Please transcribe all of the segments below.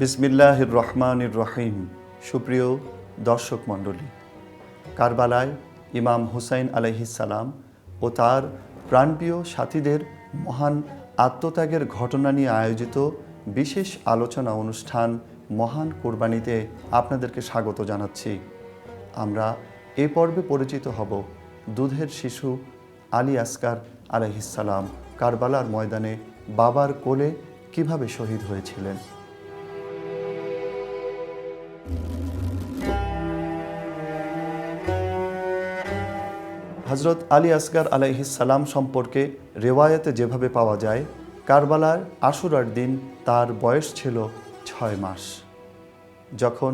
বিসমিল্লাহির রহমানির রহিম। সুপ্রিয় দর্শক মণ্ডলী, কারবালায় ইমাম হুসাইন আলাইহিসালাম ও তার প্রাণপ্রিয় সাথীদের মহান আত্মত্যাগের ঘটনা নিয়ে আয়োজিত বিশেষ আলোচনা অনুষ্ঠান মহান কোরবানিতে আপনাদেরকে স্বাগত জানাচ্ছি। আমরা এ পর্বে পরিচিত হব দুধের শিশু আলী আসকার আলাইহিসালাম কারবালার ময়দানে বাবার কোলে কীভাবে শহীদ হয়েছিলেন। হজরত আলী আসগার আলাইহিসাল্লাম সম্পর্কে রেওয়ায়তে যেভাবে পাওয়া যায়, কারবালার আশুরার দিন তার বয়স ছিল ছয় মাস। যখন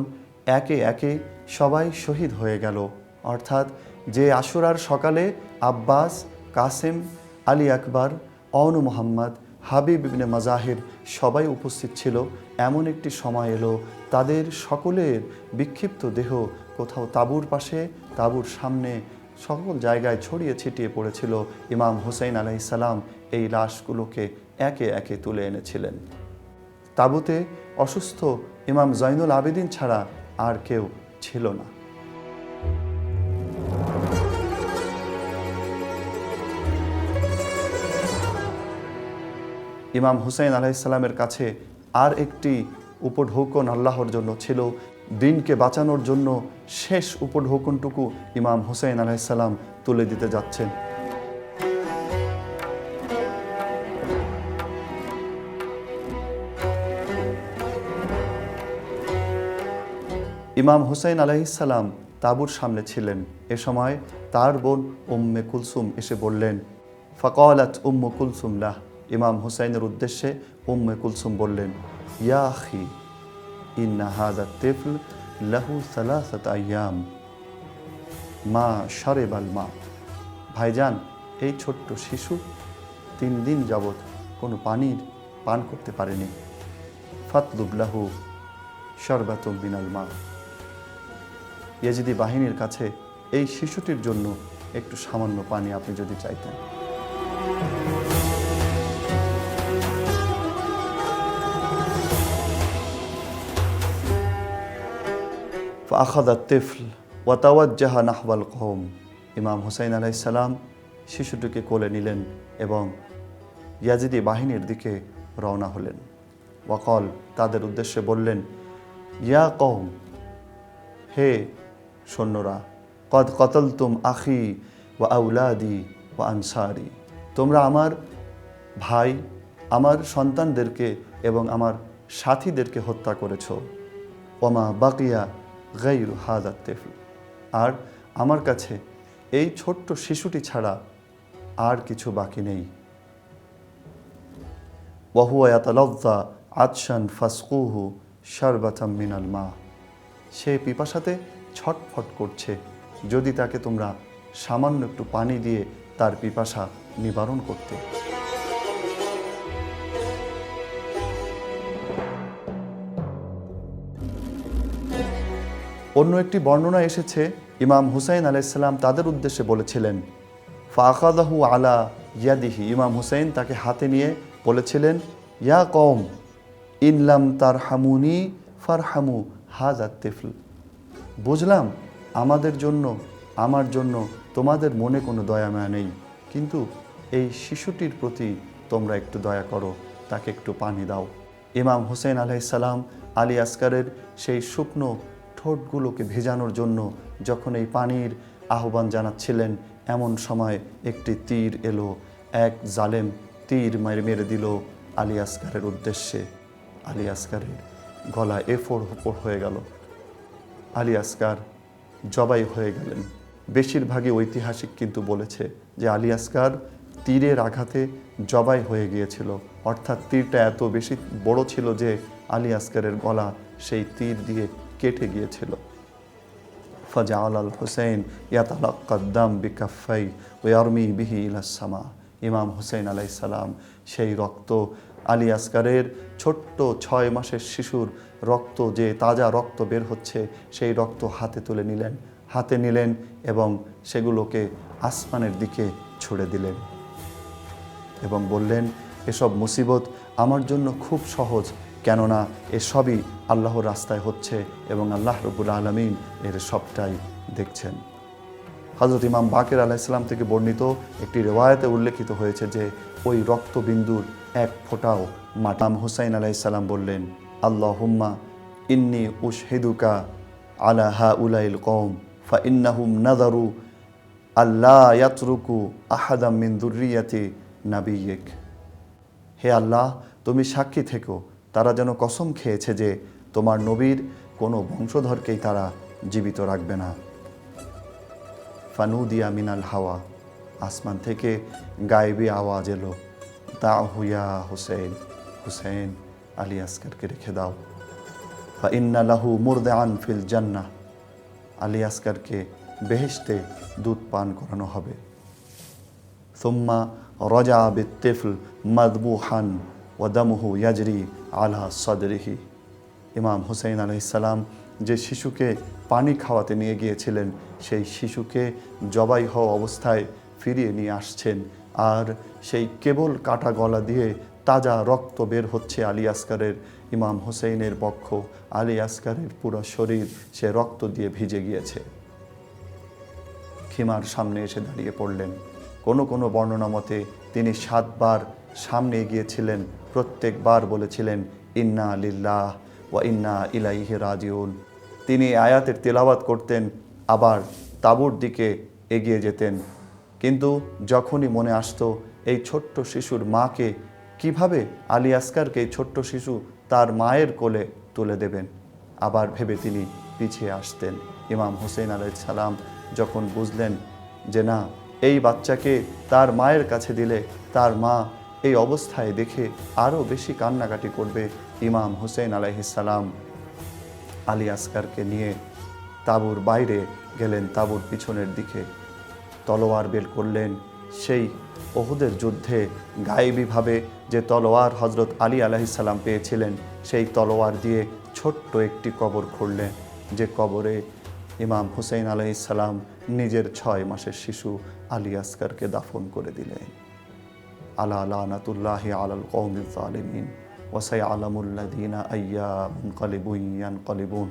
একে একে সবাই শহীদ হয়ে গেল, অর্থাৎ যে আশুরার সকালে আব্বাস, কাসেম, আলী আকবর, অনু মোহাম্মদ, হাবিব ইবনে মাজাহির সবাই উপস্থিত ছিল, এমন একটি সময় এলো, তাদের সকলের বিক্ষিপ্ত দেহ কোথাও তাঁবুর পাশে, তাবুর সামনে সকল জায়গায় ছড়িয়ে ছিটিয়ে পড়েছিল ইমাম হোসেন আলাইসাল্লাম এই লাশগুলোকে একে একে তুলে এনেছিলেন। তাঁবুতে অসুস্থ ইমাম জৈনুল আবেদিন ছাড়া আর কেউ ছিল না। ইমাম হুসাইন আলাইসাল্লামের কাছে আর একটি উপঢৌকন আল্লাহর জন্য ছিল। দিনকে বাঁচানোর জন্য শেষ উপঢৌকনটুকু ইমাম হুসাইন আলাইসাল্লাম তুলে দিতে যাচ্ছেন। ইমাম হুসাইন আলাইসাল্লাম তাবুর সামনে ছিলেন। এ সময় তার বোন উম্মে কুলসুম এসে বললেন, ফকলাত উম্মু কুলসুমলাহ ইমাম হুসাইনের উদ্দেশ্যে উম্মে কুলসুম বললেন, ইয়া আখি। ইন্না হাদা তেফল লাহু সালাসাত আয়াম। মা সরেবাল মা। ভাইজান, এই ছোট্ট শিশু তিন দিন যাবৎ কোনো পানির পান করতে পারেনি। ফাতলুবলাহু সরবাতুম বিনাল মা। ইয়েজিদি বাহিনীর কাছে এই শিশুটির জন্য একটু সামান্য পানি আপনি যদি চাইতেন। আখাদা তেফল ওয়াতাওয়াজ্জাহা নাহওয়াল কৌম ইমাম হুসাইন আলাইসাল্লাম শিশুটিকে কোলে নিলেন এবং ইয়াজিদি বাহিনীর দিকে রওনা হলেন। ওয়াকল তাদের উদ্দেশ্যে বললেন, ইয়া কৌম হে সৈন্যরা, কদ কতল তুম আখি ওয়া আউলাদি ওয়া আনসারি। তোমরা আমার ভাই, আমার সন্তানদেরকে এবং আমার সাথীদেরকে হত্যা করেছ। ওমা বাকিয়া গাইরু হাদাত তেফল আর আমার কাছে এই ছোট্ট শিশুটি ছাড়া আর কিছু বাকি নেই। ওয়াহুয়াতালজ্জা আতশান ফাসকুহু শরবাতাম মিনাল মা। সে পিপাসাতে ছটফট করছে, যদি তাকে তোমরা সামান্য একটু পানি দিয়ে তার পিপাসা নিবারণ করতে। অন্য একটি বর্ণনা এসেছে, ইমাম হুসাইন আলাইসাল্লাম তাদের উদ্দেশ্যে বলেছিলেন ফাখাদাহু আলা ইয়াদিহি। ইমাম হুসাইন তাকে হাতে নিয়ে বলেছিলেন, ইয়া কম ইনলাম তার হামুনি ফারহামু হাজার তেফল। বুঝলাম, আমাদের জন্য, আমার জন্য তোমাদের মনে কোনো দয়া মায়া নেই, কিন্তু এই শিশুটির প্রতি তোমরা একটু দয়া করো, তাকে একটু পানি দাও। ইমাম হুসেন আলাইসাল্লাম আলী আসকারের সেই শুকনো ঠোঁটগুলোকে ভেজানোর জন্য যখন এই পানির আহ্বান জানাচ্ছিলেন, এমন সময় একটি তীর এলো, এক জালেম তীর মেরে মেরে দিল আলী আসকারের উদ্দেশ্যে। আলী আসকারের গলা এফোড় ওপর হয়ে গেল। আলী আসকার জবাই হয়ে গেলেন। বেশিরভাগই ঐতিহাসিক কিন্তু বলেছে যে আলী আসকার তীরের আঘাতে জবাই হয়ে গিয়েছিল। অর্থাৎ তীরটা এত বেশি বড় ছিল যে আলী আসকারের গলা সেই তীর দিয়ে কেটে গিয়েছিল। ফাজাল আল হুসেন ইয়াতালাক্কাদ্দাম বিকাফাই ওয়ারমি বিহি ইলাসামা ইমাম হুসেন আলাইসালাম সেই রক্ত আলী আসকারের ছোট্ট ছয় মাসের শিশুর রক্ত, যে তাজা রক্ত বের হচ্ছে, সেই রক্ত হাতে তুলে নিলেন। হাতে নিলেন এবং সেগুলোকে আসমানের দিকে ছুড়ে দিলেন এবং বললেন, এসব মুসিবত আমার জন্য খুব সহজ। কেননা এসবই আল্লাহর রাস্তায় হচ্ছে এবং আল্লাহ রবুল আলমিন এর সবটাই দেখছেন। হজরত ইমাম বাকের আলাইসাল্লাম থেকে বর্ণিত একটি রেওয়ায়তে উল্লেখিত হয়েছে যে, ওই রক্তবিন্দুর এক ফোঁটাও মাটাম হুসাইন আলাইসাল্লাম বললেন আল্লাহ হুম্মা ইন্নি উশহিদুকা আলা হা উলাইল কৌম ফা ইন্নাহুম নাদারু আল্লাহ ইয়াতরুকু আহাদাম মিন নাবিয়েক। হে আল্লাহ, তুমি সাক্ষী থেকো তারা যেন কসম খেয়েছে যে তোমার নবীর কোনো বংশধরকেই তারা জীবিত রাখবে না। ফানুদিয়া মিনাল হাওয়া, আসমান থেকে গায়েবী আওয়াজ এলো। দা হুয়া হুসেন হুসেন আলী আসকারকে রেখে দাও। ফা ইন্না লাহু মুরদান ফিল জান্না আলী আসকারকে বেহেশতে দুধ পান করানো হবে। সোম্মা রজা বিত্তেফল মদবুহান ওয়াদামুহু ইয়াজরি আলহা সদরিহি। ইমাম হুসাইন আলাইসাল্লাম যে শিশুকে পানি খাওয়াতে নিয়ে গিয়েছিলেন, সেই শিশুকে জবাই হওয়া অবস্থায় ফিরিয়ে নিয়ে আসছেন। আর সেই কেবল কাটা গলা দিয়ে তাজা রক্ত বের হচ্ছে আলী আসকারের, ইমাম হুসেইনের পক্ষ, আলী আসকারের পুরো শরীর সে রক্ত দিয়ে ভিজে গিয়েছে। খিমার সামনে এসে দাঁড়িয়ে পড়লেন। কোনো কোনো বর্ণনা মতে তিনি সাতবার সামনে গিয়েছিলেন প্রত্যেকবার বলেছিলেন, ইন্না লিল্লাহ ওয়া ইন্না ইলাইহি রাজিউন। তিনি আয়াতের তেলাওয়াত করতেন, আবার তাবুর দিকে এগিয়ে যেতেন। কিন্তু যখনই মনে আসতো এই ছোট্ট শিশুর মাকে, কীভাবে আলী আসকারকে এই ছোট্ট শিশু তার মায়ের কোলে তুলে দেবেন? আবার ভেবে তিনি পিছিয়ে আসতেন। ইমাম হোসেন আলাইসালাম যখন বুঝলেন যে না, এই বাচ্চাকে তার মায়ের কাছে দিলে তার মা এই অবস্থায় দেখে আরও বেশি কান্নাকাটি করবে ইমাম হোসেন আলাইহিসালাম আলী আসকারকে নিয়ে তাঁবুর বাইরে গেলেন, তাঁবুর পিছনের দিকে। তলোয়ার বের করলেন সেই ওহুদের যুদ্ধে গায়েবীভাবে যে তলোয়ার হজরত আলী আলাহিসাল্লাম পেয়েছিলেন, সেই তলোয়ার দিয়ে ছোট্ট একটি কবর খুঁড়লেন, যে কবরে ইমাম হুসেন আলাইসাল্লাম নিজের ছয় মাসের শিশু আলী আসকারকে দাফন করে দিলেন। على لعنة الله على القوم الظالمين. وسيعلم الذين أي منقلب ينقلبون.